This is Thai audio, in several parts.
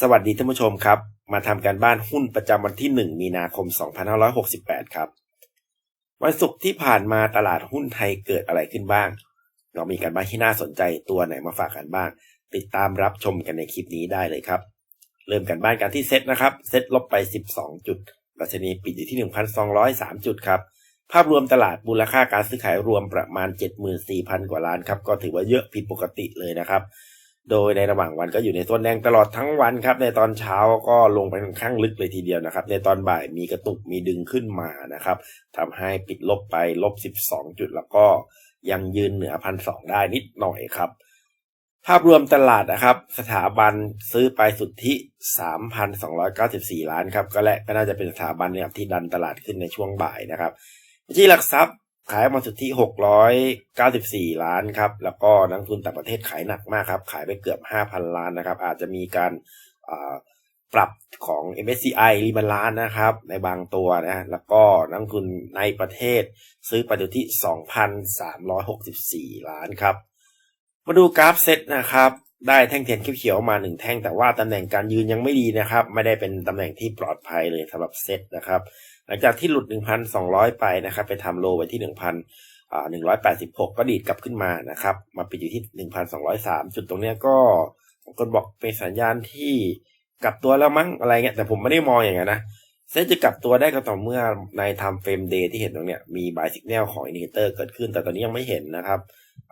สวัสดีท่านผู้ชมครับ มาทำการบ้านหุ้นประจำวันที่ 1 มีนาคม 2568 ครับ วันศุกร์ที่ผ่านมาตลาดหุ้นไทยเกิดอะไรขึ้นบ้าง เรามีการบ้านที่น่าสนใจตัวไหนมาฝากกันบ้าง ติดตามรับชมกันในคลิปนี้ได้เลยครับ เริ่มกันบ้านกันที่เซ็ตนะครับ เซ็ตลบไป 12 จุดดัชนีปิดอยู่ที่ 1,203 จุดครับ ภาพรวมตลาดมูลค่าการซื้อขายรวมประมาณ 74,000 กว่าล้านครับ ก็ถือว่าเยอะผิดปกติเลยนะครับ โดยในระหว่างวันก็อยู่ในโซนแดงตลอดทั้งวันครับ ในตอนเช้าก็ลงไปค่อนข้างลึกเลยทีเดียวนะครับ ในตอนบ่ายมีกระตุกมีดึงขึ้นมานะครับทำให้ปิดลบไปลบ 12 จุดแล้วก็ยังยืนเหนือพันสได้นิดหน่อยครับ ภาพรวมตลาดนะครับ สถาบันซื้อไปสุทธิ 3,294 ล้านครับ ก็และก็น่าจะเป็นสถาบันเนี่ยที่ดันตลาดขึ้นในช่วงบ่ายนะครับที่หลักทรัพย์ ขายมาสุทธิ694ล้านครับ แล้วก็นักทุนต่างประเทศขายหนักมากครับ ขายไปเกือบ5,000ล้านนะครับ อาจจะมีการปรับของ MSCI รีบันล้านนะครับ ในบางตัวนะ แล้วก็นักทุนในประเทศซื้อไปอยู่ที่ 2,364 ล้านครับ มาดูกราฟเซตนะครับ ได้แท่งเทียนเขียวมาหนึ่งแท่งแต่ว่าตำแหน่งการยืนยังไม่ดีนะครับ ไม่ได้เป็นตำแหน่งที่ปลอดภัยเลยสำหรับเซตนะครับ หลังจากที่หลุด 1,200 ไปนะครับ ไปทำโลไว้ที่ 1,186 ก็ดีดกลับขึ้นมานะครับ มาปิดอยู่ที่ 1,203 จุดตรงนี้ก็บางคนบอกเป็นสัญญาณที่กลับตัวแล้วมั้งอะไรเงี้ยแต่ผมไม่ได้มองอย่างนั้นนะเซ็ตจะกลับตัวได้ก็ต่อเมื่อใน time frame day ที่เห็นตรงเนี้ยมี buy signal ของ indicator เกิดขึ้น แต่ตอนนี้ยังไม่เห็นนะครับ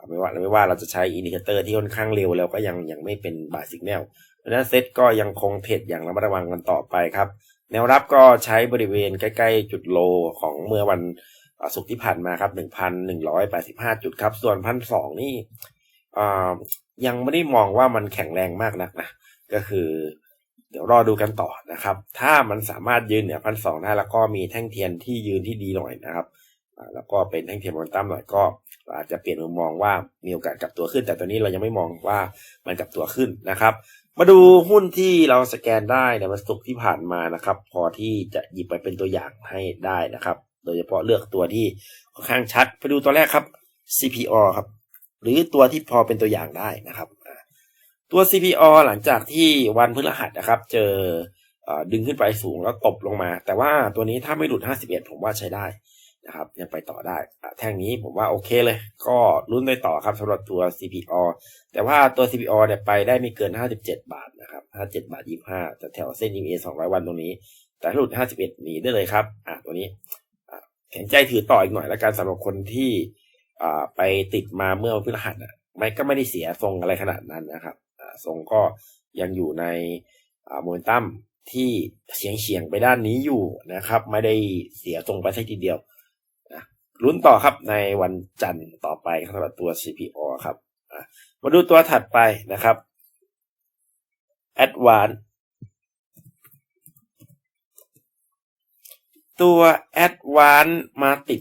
ไม่ว่าไม่ว่าเราจะใช้ indicator ที่ค่อนข้างเร็วแล้วก็ยังยังไม่เป็น buy signal เพราะฉะนั้นเซ็ตก็ยังคงเทรดอย่างระมัดระวังกันต่อไปครับ แนวรับก็ใช้บริเวณใกล้ ๆ จุดโลของเมื่อวันศุกร์ที่ผ่านมาครับ1,185จุดครับ ส่วนพันสองนี่ยังไม่ได้มองว่ามันแข็งแรงมากนักนะก็คือ เดี๋ยวรอดูกันต่อนะครับ ถ้ามันสามารถยืนเหนือพันสองได้แล้วก็มีแท่งเทียนที่ยืนที่ดีหน่อยนะครับแล้วก็เป็นแท่งเทียนโมเมนตั้มหน่อยก็อาจจะเปลี่ยนมุมมองว่ามีโอกาสกลับตัวขึ้น แต่ตอนนี้เรายังไม่มองว่ามันกลับตัวขึ้นนะครับ มาดูหุ้นที่เราสแกนได้ในวันศุกร์ที่ผ่านมานะครับ พอที่จะหยิบไปเป็นตัวอย่างให้ได้นะครับ โดยเฉพาะเลือกตัวที่ค่อนข้างชัด ไปดูตัวแรกครับ CPO ครับ หรือตัวที่พอเป็นตัวอย่างได้นะครับ ตัว CPO หลังจากที่วันพฤหัสนะครับ เจอดึงขึ้นไปสูงแล้วตบลงมา แต่ว่าตัวนี้ถ้าไม่หลุด 51 ผมว่าใช้ได้ นะครับยังไปต่อได้แท่งนี้ผมว่าโอเคเลย ก็ลุ้นไปต่อครับสำหรับตัว CPO แต่ว่าตัว CPO เนี่ยไปได้ไม่เกิน 57 บาทนะครับ57บาท25แต่แถวเส้น EMA 200 วันตรงนี้ แต่ถ้าหลุด 51 หนีได้เลยครับอะตัวนี้แข็งใจถือต่ออีกหน่อยแล้วกันสำหรับคนที่ไปติดมาเมื่อพฤหัสอะไม่ก็ไม่ได้เสียทรงอะไรขนาดนั้นนะครับทรงก็ยังอยู่ในโมเมนตัมที่เฉียงเฉียงไปด้านนี้อยู่นะครับ ไม่ได้เสียทรงไปสักทีเดียว ลุ้นต่อครับในวันจันทร์ต่อไปสำหรับตัว CPO ครับมาดูตัวถัดไปนะครับ Advance ตัว Advance มาติด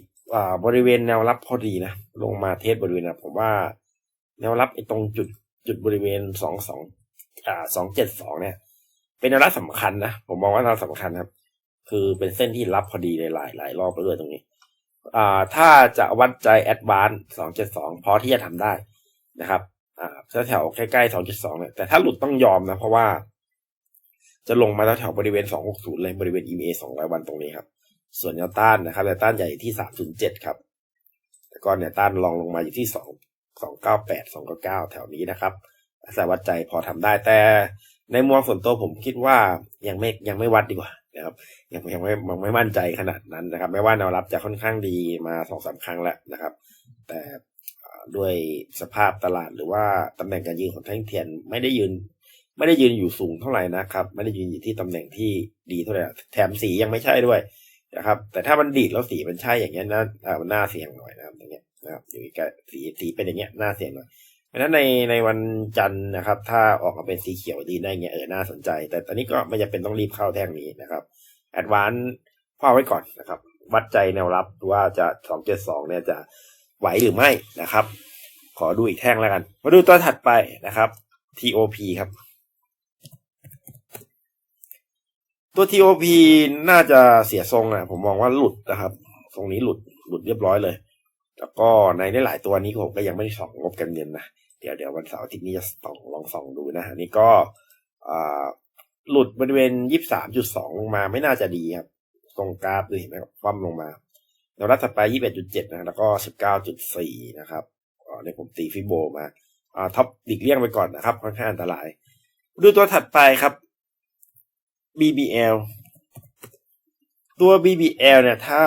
บริเวณแนวรับพอดีนะ ลงมาเทสบริเวณนะผมว่าแนวรับไอ้ตรงจุดจุดบริเวณสองสองอ่าสองเจ็ดสองเนี่ย เป็นแนวรับสำคัญนะ ผมมองว่าแนวสำคัญครับ คือเป็นเส้นที่รับพอดีหลายหลายรอบไปด้วยตรงนี้ อ่าถ้าจะวัดใจแอดวานซ์สองเจ็ดสองพอที่จะทำได้นะครับอ่าแถวใกล้ๆสองเจุดสองเนี่ยแต่ถ้าหลุดต้องยอมนะเพราะว่า จะลงมาแถวบริเวณสองหกศูนย์เลยบริเวณ EMA สองร้อยวันตรงนี้ครับ ส่วนแนวต้านนะครับแนวต้านใหญ่ที่สามศูนย์เจ็ดครับแล้วก็แนวต้านลองลงมาอยู่ที่สองสองเก้าแปดสองเก้าเก้าแถวนี้นะครับสายวัดใจพอทำได้แต่ในมุมส่วนตัวผมคิดว่ายังไม่ยังไม่วัดดีกว่า นะครับยังยังไม่ยังไม่มั่นใจขนาดนั้นนะครับไม่ว่าแนวรับจะค่อนข้างดีมาสองสาครั้งแล้วนะครับ แต่ด้วยสภาพตลาดหรือว่าตำแหน่งการยืนของแท่งเทียนไม่ได้ยืน ไม่ได้ยืนอยู่สูงเท่าไหร่นะครับ ไม่ได้ยืนอยู่ที่ตำแหน่งที่ดีเท่าไหร่แถมสียังไม่ใช่ด้วยนะครับ แต่ถ้ามันดีดแล้วสีมันใช่อย่างเงี้ยน่ามันน่าเสี่ยงหน่อยนะครับอย่างเงี้ยนะครับอยู่กับสีสีเป็นอย่างเงี้ยน่าเสี่ยงหน่อย เพราะฉะนั้นในในวันจันทร์นะครับ ถ้าออกมาเป็นสีเขียวดีได้เงี้ยเออน่าสนใจ แต่ตอนนี้ก็ไม่จำเป็นต้องรีบเข้าแท่งนี้นะครับแอดวานซ์พ่อไว้ก่อนนะครับ วัดใจแนวรับว่าจะสองเจ็ดสองเนี่ยจะไหวหรือไม่นะครับ ขอดูอีกแท่งแล้วกัน มาดูตัวถัดไปนะครับ TOP ครับ ตัว TOP น่าจะเสียทรงอะผมมองว่าหลุดนะครับ ตรงนี้หลุดหลุดเรียบร้อยเลย แล้วก็ในหลายตัวนี้ผมก็ยังไม่ได้ส่องงบกันเงินนะ เดี๋ยวเดี๋ยววันเสาร์อาทิตย์นี้จะส่องลองส่องดูนะนี่ก็หลุดบริเวณยี่สามจุดสองลงมาไม่น่าจะดีครับตรงกราฟดูเห็นไหมครับคว่ำลงมาแนวรับถัดไปยี่สิบเอ็ดจุดเจ็ดนะแล้วก็สิบเก้าจุดสี่นะครับอ๋อเนี่ยผมตีฟิโบมาอ่าท็อปดิกเลี่ยงไปก่อนนะครับค่อนข้างอันตราย ดูตัวถัดไปครับ BBL ตัว BBL เนี่ยถ้า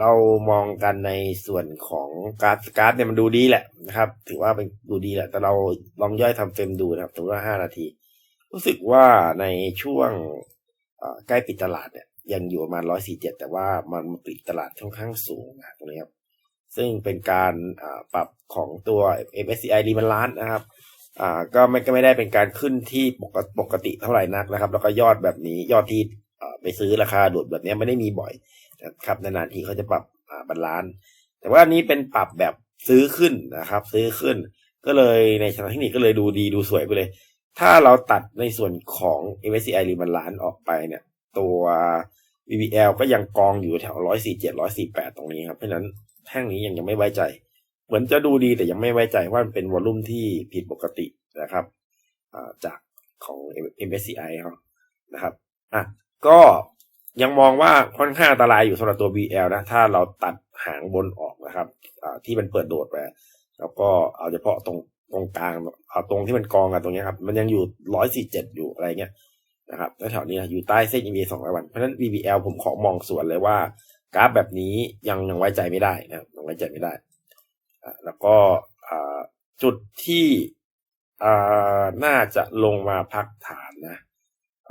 เรามองกันในส่วนของการ์ดการ์ดเนี่ยมันดูดีแหละนะครับ ถือว่าเป็นดูดีแหละ แต่เราลองย่อยทำเฟรมดูนะครับสมมติว่าห้านาที รู้สึกว่าในช่วงใกล้ปิดตลาดเนี่ยยังอยู่ประมาณร้อยสี่เจ็ดแต่ว่ามันปิดตลาดค่อนข้างสูงนะตรงนี้ครับซึ่งเป็นการปรับของตัว MSCI รีมันล้านนะครับก็ไม่ก็ไม่ได้เป็นการขึ้นที่ปกติปกติเท่าไหร่นักนะครับ แล้วก็ยอดแบบนี้ยอดที่ ไปซื้อราคาโดดแบบนี้ไม่ได้มีบ่อยนะครับนานๆทีเขาจะปรับบาลานซ์แต่ว่าอันนี้เป็นปรับแบบซื้อขึ้นนะครับ ซื้อขึ้น ก็เลยในทางเทคนิคก็เลยดูดีดูสวยไปเลย ถ้าเราตัดในส่วนของ MSCI รีมันล้านออกไปเนี่ย ตัว BBL ก็ยังกองอยู่แถวร้อยสี่เจ็ดร้อยสี่แปดตรงนี้ครับเพราะฉะนั้นแท่งนี้ยังยังไม่ไว้ใจ เหมือนจะดูดีแต่ยังไม่ไว้ใจว่ามันเป็นวอลลุ่มที่ผิดปกตินะครับจากของ MSCI เขานะครับอะ ก็ยังมองว่าค่อนข้างอันตรายอยู่สำหรับตัว BL นะ ถ้าเราตัดหางบนออกนะครับที่มันเปิดโดดไปแล้วก็เอาเฉพาะตรงตรงกลางเอาตรงที่มันกองกันตรงนี้ครับ มันยังอยู่ร้อยสี่เจ็ดอยู่อะไรเงี้ยนะครับแล้วแถวนี้นะอยู่ใต้เส้น EMA สองร้อยวัน เพราะฉะนั้น BBL ผมขอมองส่วนเลยว่า กราฟแบบนี้ยังยังไว้ใจไม่ได้นะยังไว้ใจไม่ได้แล้วก็จุดที่น่าจะลงมาพักฐานนะ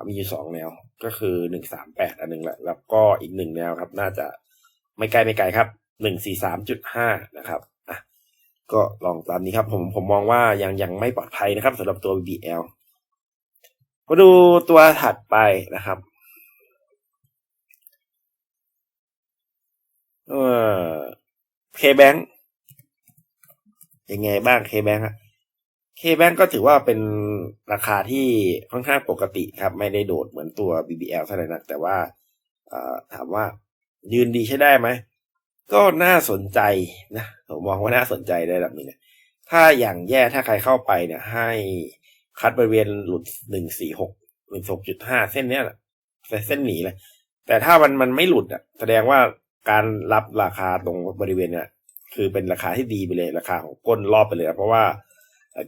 มีอยู่สองแนว ก็คือหนึ่งสามแปดอันหนึ่งแหละแล้วก็อีกหนึ่งแนวครับ น่าจะไม่ไกลไม่ไกลครับหนึ่งสี่สามจุดห้านะครับอะก็ลองตามนี้ครับ ผมผมมองว่ายังยังไม่ปลอดภัยนะครับสำหรับตัว BL มาดูตัวถัดไปนะครับเออ KBank ยังไงบ้าง KBank ฮะ KBank ก็ถือว่าเป็นราคาที่ค่อนข้างปกติครับ ไม่ได้โดดเหมือนตัว BBL เท่าไหร่นัก แต่ว่าถามว่ายืนดีใช้ได้ไหม ก็น่าสนใจนะผมมองว่าน่าสนใจได้แบบนี้นะถ้าอย่างแย่ถ้าใครเข้าไปเนี่ยให้คัดบริเวณหลุดหนึ่งสี่หกหนึ่งหกจุดห้าเส้นเนี้ยแหละเส้นหนีเลย แต่ถ้ามันมันไม่หลุดอะ แสดงว่าการรับราคาตรงบริเวณเนี้ยคือเป็นราคาที่ดีไปเลยราคาของก้นรอบไปเลยนะเพราะว่า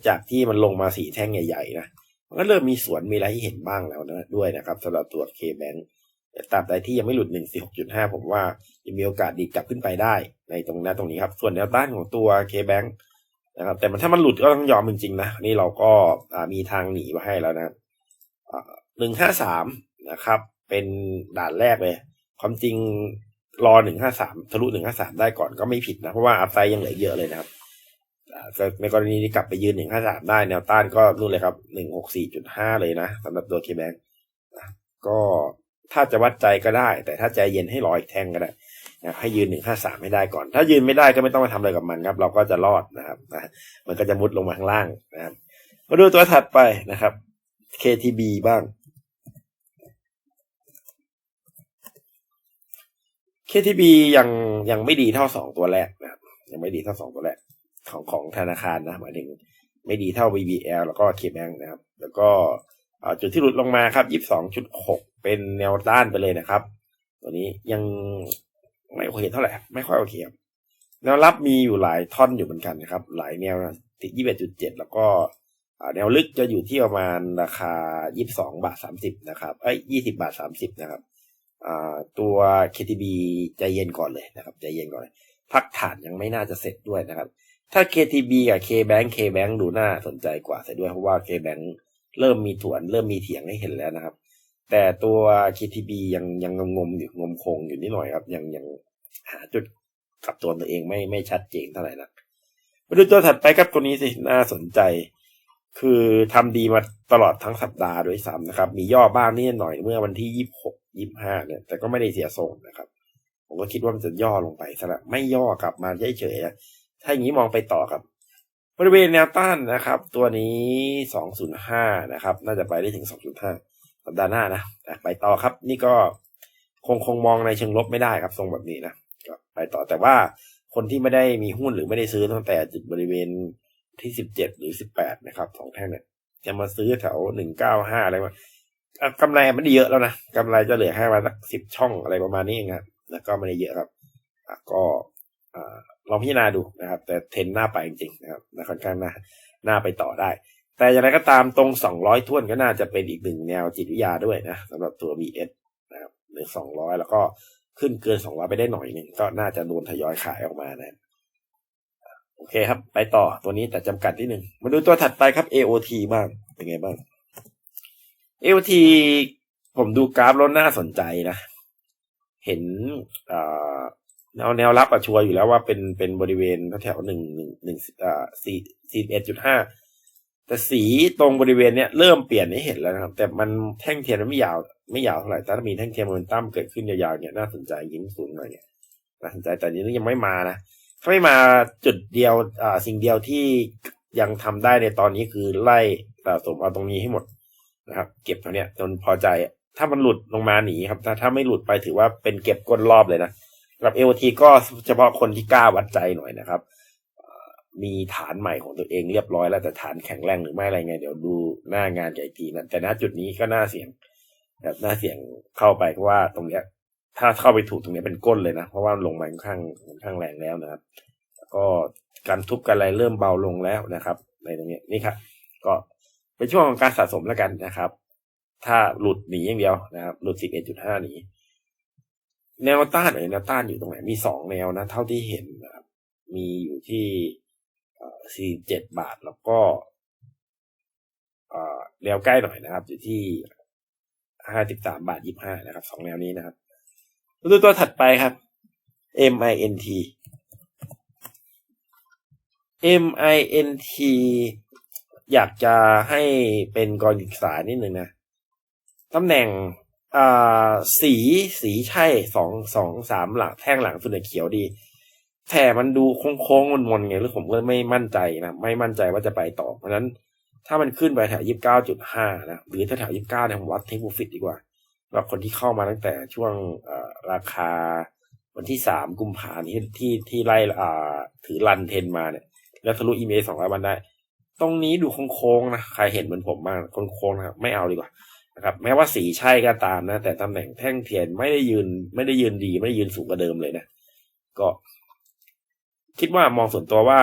จากที่มันลงมาสีแท่งใหญ่ๆนะมันก็เริ่มมีสวนมีอะไรให้เห็นบ้างแล้วนะด้วยนะครับสำหรับตัว K-Bank แต่ตราบใดที่ยังไม่หลุด 146.5 ผมว่ายังมีโอกาสดีกลับขึ้นไปได้ ในตรงนั้นตรงนี้ครับ ส่วนแนวต้านของตัว K-Bank นะครับ แต่มันถ้ามันหลุดก็ต้องยอมจริงๆนะ นี่เราก็มีทางหนีมาให้แล้วนะหนึ่งห้าสามนะครับ เป็นด่านแรกเลย ความจริงรอหนึ่งห้าสามทะลุหนึ่งห้าสามได้ก่อนก็ไม่ผิดนะ เพราะว่าอัพไซด์ยังเหลือเยอะเลยนะครับ ในกรณีนี้กลับไปยืนหนึ่งห้าสามได้แนวต้านก็นู่นเลยครับหนึ่งหกสี่จุดห้าเลยนะสำหรับตัว K-Bank ก็ถ้าจะวัดใจก็ได้ แต่ถ้าใจเย็นให้รออีกแท่งก็ได้นะให้ยืนหนึ่งห้าสามให้ได้ก่อน ถ้ายืนไม่ได้ก็ไม่ต้องมาทำอะไรกับมันครับ เราก็จะรอดนะครับนะมันก็จะมุดลงมาข้างล่างนะครับ มาดูตัวถัดไปนะครับ KTB บ้าง KTB ยังยังไม่ดีเท่าสองตัวแรกนะครับยังไม่ดีเท่าสองตัวแรก ของของธนาคารนะหมายถึงไม่ดีเท่า BBL แล้วก็ KBank นะครับ แล้วก็จุดที่หลุดลงมาครับ 22.6 เป็นแนวต้านไปเลยนะครับ ตัวนี้ยังไม่โอเคเท่าไหร่ ไม่ค่อยโอเคครับแนวรับมีอยู่หลายท่อนอยู่เหมือนกันนะครับ หลายแนวนะติด 21.7 แล้วก็แนวลึกจะอยู่ที่ประมาณราคา 22 บาท 30 นะครับ เอ้ย 20 บาท 30 นะครับตัว KTB ใจเย็นก่อนเลยนะครับ ใจเย็นก่อน พักฐานยังไม่น่าจะเสร็จด้วยนะครับ ถ้า KTB กับ KBank KBank ดูน่าสนใจกว่าเสียด้วยเพราะว่า KBank เริ่มมีถวนเริ่มมีเถียงให้เห็นแล้วนะครับ แต่ตัว KTB ยังยังงมอยู่งมคงอยู่นิดหน่อยครับ ยังยังหาจุดกลับตัวตัวเองไม่ไม่ชัดเจนเท่าไหร่นักมาดูตัวถัดไปครับตัวนี้สิน่าสนใจ คือทำดีมาตลอดทั้งสัปดาห์ด้วยซ้ำนะครับ มีย่อบ้างนิดหน่อยเมื่อวันที่ยี่หกยี่ห้าเนี่ย แต่ก็ไม่ได้เสียทรงนะครับ ผมก็คิดว่ามันจะย่อลงไปซะละไม่ย่อกลับมาเฉยๆ ถ้าอย่างนี้มองไปต่อครับ บริเวณแนวต้านนะครับ ตัวนี้สองศูนะครับ น่าจะไปได้ถึงสองศูนย์ห้าสัปดาห์หน้านะไปต่อครับ นี่ก็คงคงมองในเชิงลบไม่ได้ครับทรงแบบนี้นะก็ไปต่อแต่ว่าคนที่ไม่ได้มีหุ้นหรือไม่ได้ซื้อตั้งแต่จุดบริเวณที่สิบเจ็ดหรือสิบแปดนะครับสองแท่งเนี่ยจะมาซื้อแถวหนึ่งเก้าห้าอะไรมากำไรไม่ได้เยอะแล้วนะกำไรจะเหลือแค่มาสักสิบช่องอะไรประมาณนี้เองครับแล้วก็ไม่ได้เยอะครับก็อ่า ลองพิจารณาดูนะครับ แต่เทรนหน้าไปจริงๆนะครับค่อนข้างหน้าหน้าไปต่อได้ แต่อย่างไรก็ตามตรงสองร้อยท่วนก็น่าจะเป็นอีกหนึ่งแนวจิตวิทยาด้วยนะสำหรับตัว BS นะครับหรือสองร้อยแล้วก็ขึ้นเกินสองร้อยไปได้หน่อยหนึ่งก็น่าจะโดนทยอยขายออกมานะโอเคครับ ไปต่อตัวนี้แต่จำกัดที่หนึ่งมาดูตัวถัดไปครับ AOT บ้างเป็นไงบ้าง AOT ผมดูกราฟแล้วน่าสนใจนะ เห็น แนวแนวรับอะชัวอยู่แล้วว่าเป็นเป็นบริเวณแถวหนึ่งหนึ่งหนึ่งอ่าสี่สี่เอ็ดจุดห้าแต่สีตรงบริเวณเนี้ยเริ่มเปลี่ยนให้เห็นแล้วนะครับ แต่มันแท่งเทียนมันไม่ยาว ไม่ยาวเท่าไหร่แต่ถ้ามีแท่งเทียนโมเมนตัมเกิดขึ้นยาวๆเนี่ยน่าสนใจยิ้มสูงหน่อยเนี่ยน่าสนใจแต่นี้ยังไม่มานะถ้าไม่มาจุดเดียวอ่าสิ่งเดียวที่ยังทำได้ในตอนนี้คือไล่สะสมเอาตรงนี้ให้หมดนะครับ เก็บเท่านี้จนพอใจ ถ้ามันหลุดลงมาหนีครับ ถ้าถ้าไม่หลุดไปถือว่าเป็นเก็บก้นรอบเลยนะ สำหรับเอ t ทีก็เฉพาะคนที่กล้าวัดใจหน่อยนะครับ มีฐานใหม่ของตัวเองเรียบร้อยแล้วแต่ฐานแข็งแรงหรือไม่อะไรไง เดี๋ยวดูหน้างานใหญ่ทีนะแต่ณจุดนี้ก็น่าเสี่ยงแบบน่าเสี่ยงเข้าไปเพราะว่าตรงเนี้ย ถ้าเข้าไปถูกตรงนี้เป็นก้นเลยนะ เพราะว่าลงมาค่อนข้างค่อนข้างแรงแล้วนะครับก็การทุบกันอะไรเริ่มเบาลงแล้วนะครับ ในตรงนี้นี่ครับก็เป็นช่วงของการสะสมแล้วกันนะครับ ถ้าหลุดหนีอย่างเดียวนะครับ หลุดสิบเอ็ดจุดห้าหนี แนวต้านไหนแนวต้านอยู่ตรงไหน มีสองแนวนะ เท่าที่เห็นนะครับ มีอยู่ที่สี่เจ็ดบาทแล้วก็แนวใกล้หน่อยนะครับ อยู่ที่ห้าสิบสามบาทยี่ห้านะครับสองแนวนี้นะครับดูตัวถัดไปครับ MINT MINT อยากจะให้เป็นกรศึกษานิดหนึ่งนะตำแหน่ง สีสีใช่สองสองสามหลังแท่งหลังสุดเขียวดีแต่มันดูโค้งๆมนๆไงหรือผมก็ไม่มั่นใจนะไม่มั่นใจว่าจะไปต่อ เพราะนั้นถ้ามันขึ้นไปแถวยี่สิบเก้าจุดห้านะหรือแถวยี่สิบเก้าเนี่ยผมวัดเทคโปรฟิตดีกว่าสำหรับคนที่เข้ามาตั้งแต่ช่วงราคาวันที่สามกุมภาที่ที่ที่ไล่ถือรันเทนมาเนี่ย แล้วทะลุอีเมลสองร้อยวันได้ ตรงนี้ดูโค้งๆนะใครเห็นเหมือนผมบ้างโค้งๆนะครับไม่เอาดีกว่า นะครับแม้ว่าสีใช่ก็ตามนะ แต่ตำแหน่งแท่งเทียนไม่ได้ยืน ไม่ได้ยืนดีไม่ได้ยืนสูงกว่าเดิมเลยนะ ก็ คิดว่ามองส่วนตัวว่า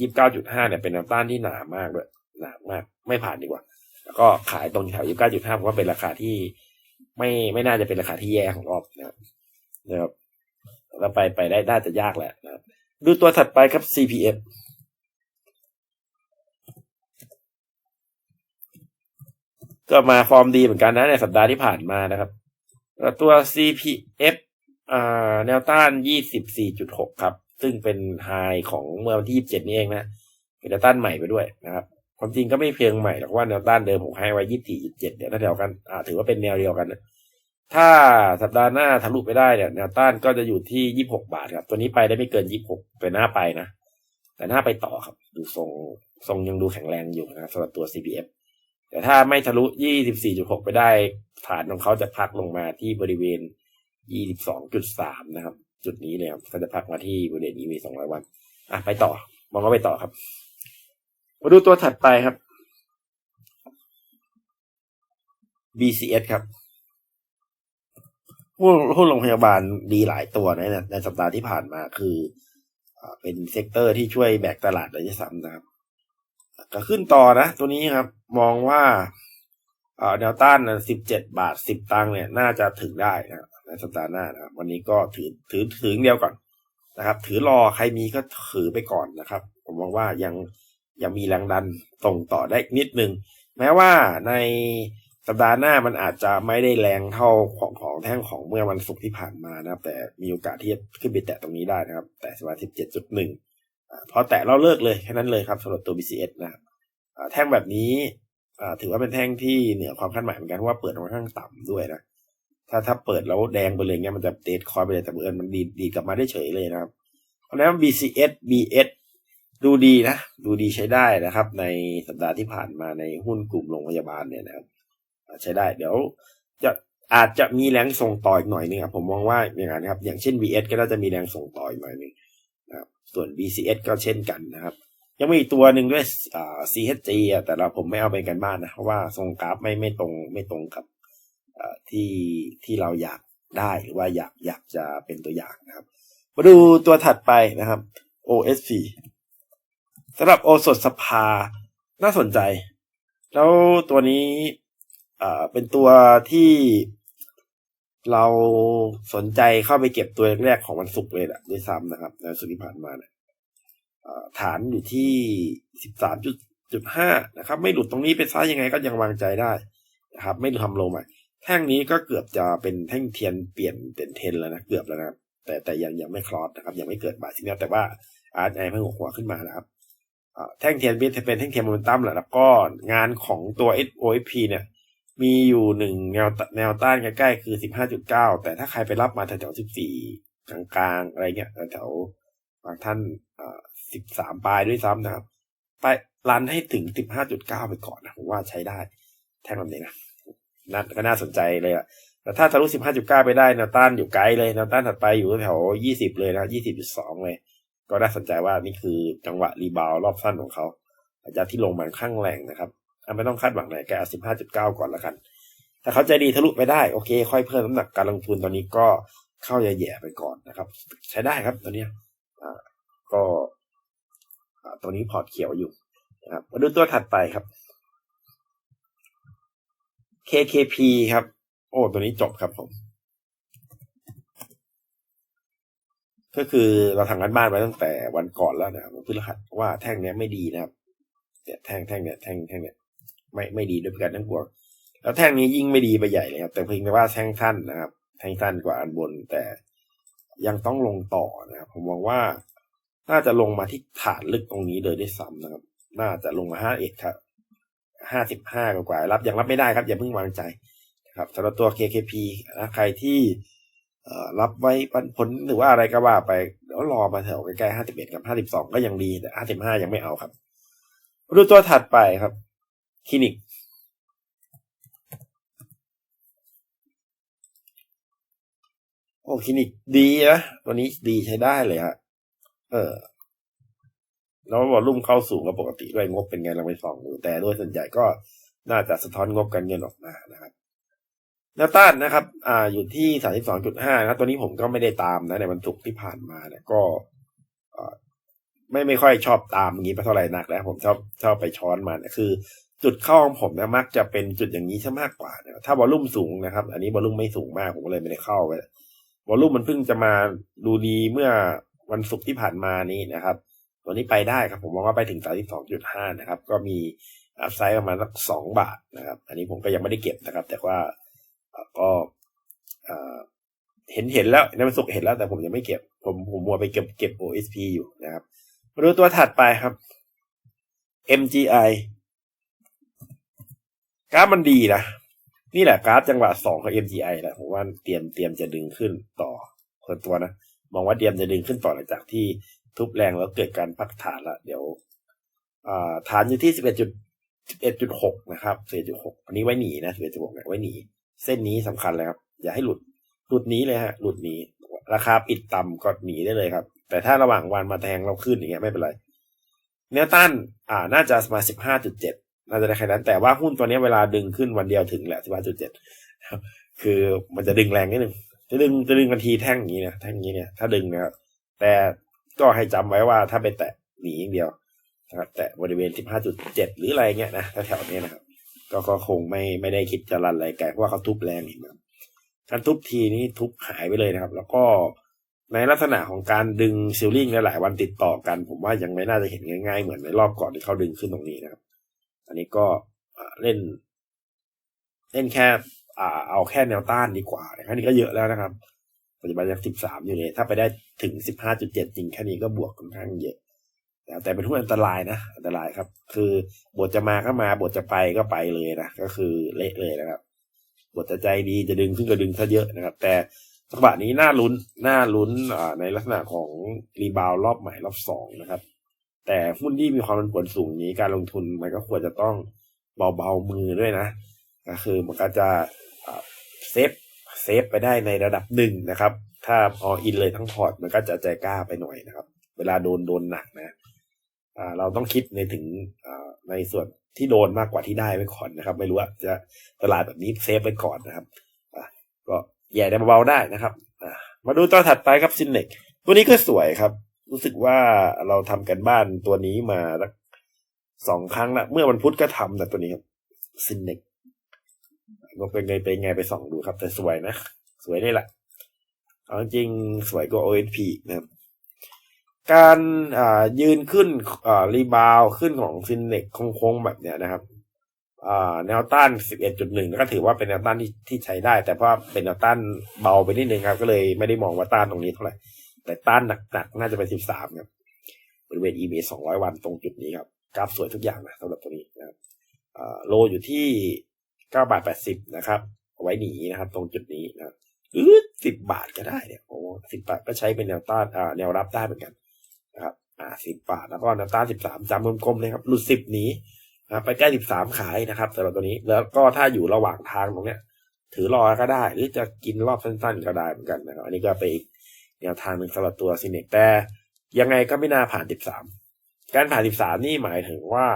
ยี่สิบเก้าจุดห้าเนี่ยเป็นแนวต้านที่หนามากด้วยหนามาก ไม่ผ่านดีกว่า แล้วก็ขายตรงแถวยี่สิบเก้าจุดห้าผมว่าเป็นราคาที่ไม่ไม่น่าจะเป็นราคาที่แย่ของรอบนะครับนะครับแล้วไปไปได้ได้จะยากแหละนะครับดูตัวถัดไปครับ CPF ก็มาฟอร์มดีเหมือนกันนะในสัปดาห์ที่ผ่านมานะครับ ตัว CPF อ่าแนวต้าน 24.6 ครับ ซึ่งเป็นไฮของเมื่อวันที่ 27 นี้เองนะเป็นแนวต้านใหม่ไปด้วยนะครับ ความจริงก็ไม่เพียงใหม่หรอกว่าแนวต้านเดิมผมให้ไว้ 24.7เดี๋ยวถ้าเดียวกันอ่าถือว่าเป็นแนวเดียวกันนะถ้าสัปดาห์หน้าทะลุไปได้เนี่ยแนวต้านก็จะอยู่ที่ 26 บาทครับ ตัวนี้ไปได้ไม่เกิน 26 เป็นหน้าไปนะ แต่หน้าไปต่อครับ ดูทรงทรงยังดูแข็งแรงอยู่นะสำหรับตัว CPF แต่ถ้าไม่ทะลุ 24.6 ไปได้ ฐานของเขาจะพักลงมาที่บริเวณ 22.3 นะครับ จุดนี้เลยครับเขาจะพักมาที่บริเวณนี้มี200 วัน อะไปต่อ มองก็ไปต่อครับ มาดูตัวถัดไปครับ BCS ครับหุ้นหุ้นโรงพยาบาลดีหลายตัวนะในสัปดาห์ที่ผ่านมาคือ เป็นเซกเตอร์ที่ช่วยแบกตลาดเลยที่ซ้ำนะครับ ก็ขึ้นต่อนะ ตัวนี้ครับ มองว่าแนวต้านสิบเจ็ดบาทสิบตังค์เนี่ย น่าจะถึงได้นะในสัปดาห์หน้านะวันนี้ก็ถือถือถือเดียวก่อนนะครับ ถือรอใครมีก็ถือไปก่อนนะครับ ผมมองว่ายังยังมีแรงดันส่งต่อได้นิดนึง แม้ว่าในสัปดาห์หน้ามันอาจจะไม่ได้แรงเท่าของของแท่งของเมื่อวันศุกร์ที่ผ่านมานะครับ แต่มีโอกาสที่จะขึ้นไปแตะตรงนี้ได้นะครับ แต่สมาธิเจ็ดจุดหนึ่ง พอแตะเราเลิกเลยแค่นั้นเลยครับสำหรับตัว BCS นะครับแท่งแบบนี้ถือว่าเป็นแท่งที่เหนือความคาดหมายเหมือนกันว่าเปิดค่อนข้างต่ำด้วยนะถ้าถ้าเปิดแล้วแดงไปเลยเงี้ยมันจะเตดคอยไปเลยแต่เมื่อมันดีดีกลับมาได้เฉยเลยนะครับ เพราะฉะนั้น BCS BS ดูดีนะ ดูดีใช้ได้นะครับ ในสัปดาห์ที่ผ่านมาในหุ้นกลุ่มโรงพยาบาลเนี่ยนะครับใช้ได้เดี๋ยวจะอาจจะมีแรงส่งต่ออีกหน่อยนึงครับผมมองว่าอย่างนั้นครับ อย่างเช่น VS ก็น่าจะมีแรงส่งต่ออีกหน่อยนึง นะครับ ส่วน BCS ก็เช่นกันนะครับ ยังมีอีกตัวหนึ่งด้วย CHG แต่เราผมไม่เอาไปกันบ้านนะ เพราะว่าทรงกราฟไม่ไม่ตรงไม่ตรงกับที่ที่เราอยากได้หรือว่าอยากอยากจะเป็นตัวอย่างนะครับ มาดูตัวถัดไปนะครับ OSP สำหรับโอสถสภาน่าสนใจ แล้วตัวนี้เป็นตัวที่ เราสนใจเข้าไปเก็บตัวแรกๆของวันศุกร์เลยแหละด้วยซ้ำนะครับในสุดที่ผ่านมาเนี่ยฐานอยู่ที่สิบสามจุดจุดห้านะครับ ไม่หลุดตรงนี้ไปซ้ายยังไงก็ยังวางใจได้นะครับ ไม่ทำลงใหมาแท่งนี้ก็เกือบจะเป็นแท่งเทียนเปลี่ยนเป็นเทนแล้วนะเกือบแล้วนะแต่แต่ยังยังไม่คลอสนะครับ ยังไม่เกิดบาดทีนี้แต่ว่าอาร์ตไอเพิ่งหัวขึ้นมานะครับแท่งเทียนเป็นเป็นแท่งเทียนโมเมนตัมแหละแล้วก็งานของตัว SOFP เนี่ย มีอยู่หนึ่งแนวแนวต้านใกล้ๆคือสิบห้าจุดเก้าแต่ถ้าใครไปรับมาแถวๆสิบสี่กลางๆอะไรเงี้ยแถวบางท่านสิบสามปลายด้วยซ้ำนะครับ ไปรันให้ถึงสิบห้าจุดเก้าไปก่อนนะผมว่าใช้ได้ แท่งแบบนี้นะน่าก็น่าสนใจเลยอะแต่ถ้าทะลุสิบห้าจุดเก้าไปได้แนวต้านอยู่ไกลเลยแนวต้านถัดไปอยู่แถวยี่สิบเลยนะยี่สิบจุดสองเลย ก็น่าสนใจว่านี่คือจังหวะรีบาวรอบสั้นของเขาหลังจากที่ลงมาข้างแรงนะครับ ไม่ต้องคาดหวังไหนแกเอาสิบห้าจุดเก้าก่อนละกัน ถ้าเขาใจดีทะลุไปได้โอเค ค่อยเพิ่มน้ำหนักการลงทุนตอนนี้ก็เข้าแย่ๆไปก่อนนะครับ ใช้ได้ครับตอนนี้ก็ตัวนี้พอร์ตเขียวอยู่นะครับมาดูตัวถัดไปครับ KKP ครับ โอ้ตัวนี้จบครับผม ก็คือเราทำกันบ้านไว้ตั้งแต่วันก่อนแล้วนะครับวันพฤหัสว่าแท่งเนี้ยไม่ดีนะครับเนี่ยแท่งแท่งเนี่ยแท่งแท่งเนี่ย ไม่ไม่ดีด้วยกันทั้งปวงแล้วแท่งนี้ยิ่งไม่ดีไปใหญ่เลยครับ แต่เพียงแต่ว่าแท่งสั้นนะครับ แท่งสั้นกว่าอันบน แต่ยังต้องลงต่อนะครับ ผมมองว่าน่าจะลงมาที่ฐานลึกตรงนี้เลยได้ซ้ำนะครับ น่าจะลงมาห้าเอ็ดครับห้าสิบห้ากว่ารับยังรับไม่ได้ครับ อย่าเพิ่งวางใจครับสำหรับตัว KKP นะใครที่รับไว้ปันผลหรือว่าอะไรก็ว่าไปแล้วรอมาแถวใกล้ๆห้าสิบเอ็ดกับห้าสิบสองก็ยังดีแต่ห้าสิบห้ายังไม่เอาครับ ดูตัวถัดไปครับ คลินิก โอ้คลินิกดีนะตัวนี้ดีใช้ได้เลยฮะเออแล้ววอลลุ่มเข้าสูงกว่าปกติด้วยงบเป็นไงเราไปส่องดูแต่ด้วยส่วนใหญ่ก็น่าจะสะท้อนงบกันเงินออกมานะครับแนวต้านนะครับ อ่า อยู่ที่สามสิบสองจุดห้านะตัวนี้ผมก็ไม่ได้ตามนะ ในวันศุกร์ที่ผ่านมาเนี่ยก็ไม่ไม่ค่อยชอบตามอย่างนี้ไปเท่าไหร่นักแล้วผมชอบชอบไปช้อนมาเนี่ยคือ จุดเข้าของผมนะมักจะเป็นจุดอย่างนี้ซะมากกว่านะถ้าวอลลุ่มสูงนะครับ อันนี้วอลลุ่มไม่สูงมากผมก็เลยไม่ได้เข้าไปวอลลุ่มมันเพิ่งจะมาดูดีเมื่อวันศุกร์ที่ผ่านมานี้นะครับ ตัวนี้ไปได้ครับ ผมมองว่าไปถึงสามสิบสองจุดห้านะครับ ก็มีอัพไซด์ประมาณสักสองบาทนะครับ อันนี้ผมก็ยังไม่ได้เก็บนะครับ แต่ว่าก็เห็นเห็นแล้วในวันศุกร์เห็นแล้วแต่ผมยังไม่เก็บ ผมผมมัวไปเก็บเก็บ OSP อยู่นะครับมาดูตัวถัดไปครับ MGI กราฟมันดีนะ นี่แหละกราฟจังหวะสองของ MGI แหละผมว่าเตรียมเตรียมจะดึงขึ้นต่อคนตัวนะ มองว่าเตรียมจะดึงขึ้นต่อหลังจากที่ทุบแรงแล้วเกิดการพักฐานละเดี๋ยวฐานอยู่ที่สิบเอ็ดจุดสิบเอ็ดจุดหกนะครับสิบเอ็ดจุดหกอันนี้ไว้หนีนะสิบเอ็ดจุดหกเนี่ยไว้หนี เส้นนี้สำคัญเลยครับ อย่าให้หลุด หลุดนี้เลยฮะ หลุดนี้ ราคาปิดต่ำก็หนีได้เลยครับ แต่ถ้าระหว่างวันมาแทงเราขึ้นอย่างเงี้ยไม่เป็นไร แนวต้านอ่าน่าจะมาสิบห้าจุดเจ็ด น่าจะได้แค่นั้นแต่ว่าหุ้นตัวนี้เวลาดึงขึ้นวันเดียวถึงแหละสิบห้าจุดเจ็ดคือมันจะดึงแรงนิดนึงจะดึงจะดึงกันทีแท่งอย่างนี้นะแท่งนี้เนี่ยถ้าดึงนะครับแต่ก็ให้จำไว้ว่าถ้าไปแตะหนีอย่างเดียวนะครับแตะบริเวณสิบห้าจุดเจ็ดหรืออะไรเงี้ยนะแถวๆนี้นะครับก็ก็คงไม่ไม่ได้คิดจะรันอะไรไกลเพราะว่าเขาทุบแรงเห็นไหมการทุบทีนี้ทุบหายไปเลยนะครับ แล้วก็ในลักษณะของการดึงซิลลิงในหลายวันติดต่อกัน ผมว่ายังไม่น่าจะเห็นง่ายๆ เหมือนในรอบก่อนที่เขาดึงขึ้นตรงนี้นะครับ อันนี้ก็เล่น เล่นแค่อ่าเอาแค่แนวต้านดีกว่าแค่นี้ก็เยอะแล้วนะครับ ปัจจุบันยังสิบสามอยู่เลย ถ้าไปได้ถึงสิบห้าจุดเจ็ดจริงแค่นี้ก็บวกค่อนข้างเยอะแต่เป็นหุ้นอันตรายนะ อันตรายครับ คือบทจะมาก็มาบทจะไปก็ไปเลยนะ ก็คือเละเลยนะครับ บทจะใจดีจะดึงขึ้นก็ดึงซะเยอะนะครับ แต่จังหวะนี้น่าลุ้นน่าลุ้นในลักษณะของรีบาวรอบใหม่รอบสองนะครับ แต่หุ้นที่มีความผันผวนสูงนี้การลงทุนมันก็ควรจะต้องเบาๆมือด้วยนะก็คือมันก็จะเซฟเซฟไปได้ในระดับหนึ่งนะครับ ถ้าพออินเลยทั้งพอร์ตมันก็จะใจกล้าไปหน่อยนะครับ เวลาโดนโดนหนักนะเราต้องคิดในถึงในส่วนที่โดนมากกว่าที่ได้ไว้ก่อนนะครับ ไม่รู้ว่าจะตลาดแบบนี้เซฟไว้ก่อนนะครับใหญ่ได้เบาๆได้นะครับามาดูตัวถัดไปครับซินเนกตัวนี้ก็สวยครับ รู้สึกว่าเราทำกันบ้านตัวนี้มาสองครั้งละเมื่อวันพุธก็ทำนะตัวนี้ครับซินเนกก็เป็นไงเป็นไงไปส่องดูครับ แต่สวยนะ สวยนี่แหละเอาจริงสวยกว่า OSP นะครับ การยืนขึ้นรีบาวขึ้นของซินเนกโค้งๆแบบเนี้ยนะครับแนวต้าน 11.1 ก็ถือว่าเป็นแนวต้านที่ที่ใช้ได้ แต่เพราะเป็นแนวต้านเบาไปนิดนึงครับ ก็เลยไม่ได้มองว่าต้านตรงนี้เท่าไหร่ แต่ต้านหนักๆ น่าจะเป็น13ครับบริเวณ EMA 200วันตรงจุดนี้ครับ กราฟสวยทุกอย่างนะสำหรับตัวนี้นะครับอ่าโลอยู่ที่9บาท80นะครับเอาไว้หนีนะครับ ตรงจุดนี้นะครับหรือ10บาทก็ได้เนี่ยโอ้10บบาทก็ใช้เป็นแนวต้านอ่าแนวรับได้เหมือนกันนะครับ อ่าสิบบาทแล้วก็แนวต้านสิบสามจำกลมๆเลยครับหลุดสิบหนีนะครับไปใกล้สิบสามขายนะครับสำหรับตัวนี้แล้วก็ถ้าอยู่ระหว่างทางตรงเนี้ย ถือรอก็ได้ หรือจะกินรอบสั้นๆก็ได้เหมือนกันนะครับ อันนี้ก็ไปอีก แนวทางหนึ่งสำหรับตัวซินเนกแต่ยังไงก็ไม่น่าผ่านสิบสามการผ่านสิบสามนี่หมายถึงว่า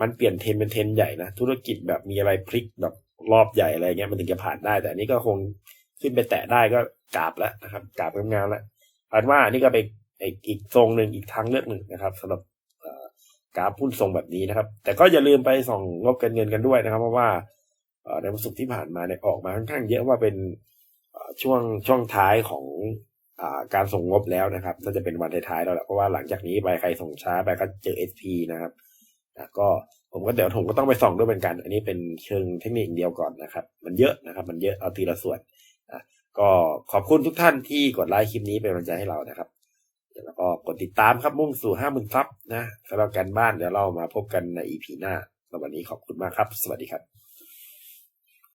มันเปลี่ยนเทนเป็นเทนใหญ่นะ ธุรกิจแบบมีอะไรพลิกแบบรอบใหญ่อะไรเงี้ยมันถึงจะผ่านได้ แต่อันนี้ก็คงขึ้นไปแตะได้ก็กราบแล้วนะครับกราบงามๆแล้วอันว่านนี้ก็ไปอีกอีกทรงหนึ่งอีกทางเลือกหนึ่งนะครับสำหรับกราฟหุ้นทรงแบบนี้นะครับ แต่ก็อย่าลืมไปส่องงบการเงินกันด้วยนะครับ เพราะว่าในวันศุกร์ที่ผ่านมาเนี่ยออกมาค่อนข้างเยอะว่าเป็นช่วงช่วงท้ายของ การส่งงบแล้วนะครับน่าจะเป็นวันท้ายๆแล้วแหละเพราะว่าหลังจากนี้ไปใครส่งช้าไปก็เจอ SP นะครับก็ผมก็เดี๋ยวผมก็ต้องไปส่องด้วยเหมือนกัน อันนี้เป็นเชิงเทคนิคเดียวก่อนนะครับ มันเยอะนะครับ มันเยอะเอาทีละส่วนอะก็ขอบคุณทุกท่านที่กดไลค์คลิปนี้เป็นกำลังใจให้เรานะครับแล้วก็กดติดตามครับมุ่งสู่ห้าหมื่นซับนะสำหรับการบ้านเดี๋ยวเรามาพบกันในอีพีหน้าสวันนี้ขอบคุณมากครับ สวัสดีครับ